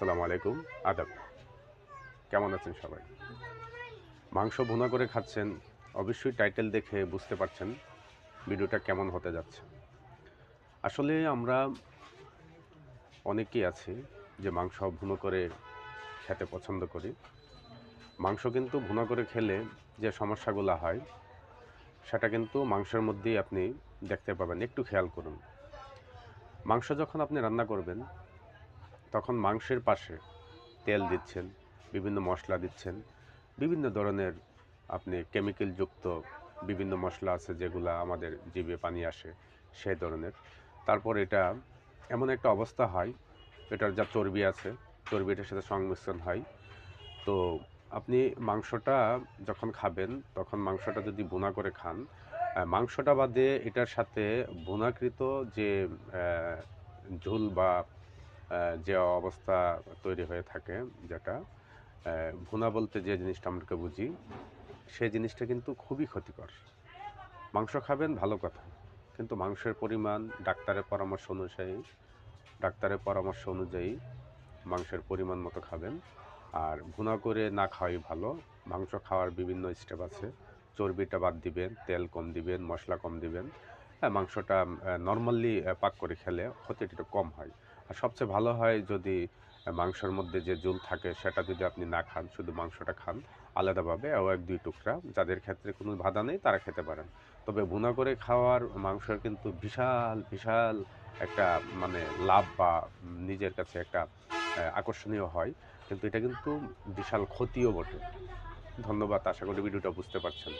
আসসালামু আলাইকুম, আদাব। কেমন আছেন সবাই? মাংস ভুনা করে খাচ্ছেন, অবশ্যই টাইটেল দেখে বুঝতে পারছেন ভিডিওটা কেমন হতে যাচ্ছে। আসলে আমরা অনেকেই আছি যে মাংস ভুনো করে খেতে পছন্দ করি। মাংস কিন্তু ভুনা করে খেলে যে সমস্যাগুলো হয়, সেটা কিন্তু মাংসের মধ্যেই আপনি দেখতে পাবেন। একটু খেয়াল করুন। মাংস যখন আপনি রান্না করবেন তখন মাংসের পাশে তেল দিচ্ছেন, বিভিন্ন মশলা দিচ্ছেন। বিভিন্ন ধরনের আপনি কেমিক্যালযুক্ত বিভিন্ন মশলা আছে যেগুলো আমাদের জিভে পানি আসে, সেই ধরনের। তারপর এটা এমন একটা অবস্থা হয়, এটার যা চর্বি আছে, চর্বিটার সাথে সংমিশ্রণ হয়। তো আপনি মাংসটা যখন খাবেন, তখন মাংসটা যদি বোনা করে খান মাংসটা বাদে এটার সাথে বোনাকৃত যে ঝোল বা যে অবস্থা তৈরি হয়ে থাকে যেটা ভুনা বলতে যে জিনিসটা আমরা বুঝি সেই জিনিসটা কিন্তু খুবই ক্ষতিকর। মাংস খাবেন, ভালো কথা। কিন্তু মাংসের পরিমাণ ডাক্তারের পরামর্শ অনুযায়ী, ডাক্তারের পরামর্শ অনুযায়ী মাংসের পরিমাণ মতো খাবেন। আর ভুনা করে না খাওয়াই ভালো। মাংস খাওয়ার বিভিন্ন স্টেপ আছে। চর্বিটা বাদ দিবেন, তেল কম দিবেন, মশলা কম দিবেন। হ্যাঁ মাংসটা নর্মালি পাক করে খেলে ক্ষতিটা কম হয়। আর সবচেয়ে ভালো হয় যদি মাংসের মধ্যে যে জল থাকে সেটা যদি আপনি না খান, শুধু মাংসটা খান, আলাদাভাবে ও এক, দুই টুকরা। যাদের ক্ষেত্রে কোনো বাধা নেই তারা খেতে পারেন। তবে ভুনা করে খাওয়ার মাংসের কিন্তু বিশাল বিশাল একটা মানে লাভ বা নিজের কাছে একটা আকর্ষণীয় হয়। কিন্তু এটা কিন্তু বিশাল ক্ষতিও বটে। ধন্যবাদ, আশা করি ভিডিওটা বুঝতে পারছেন।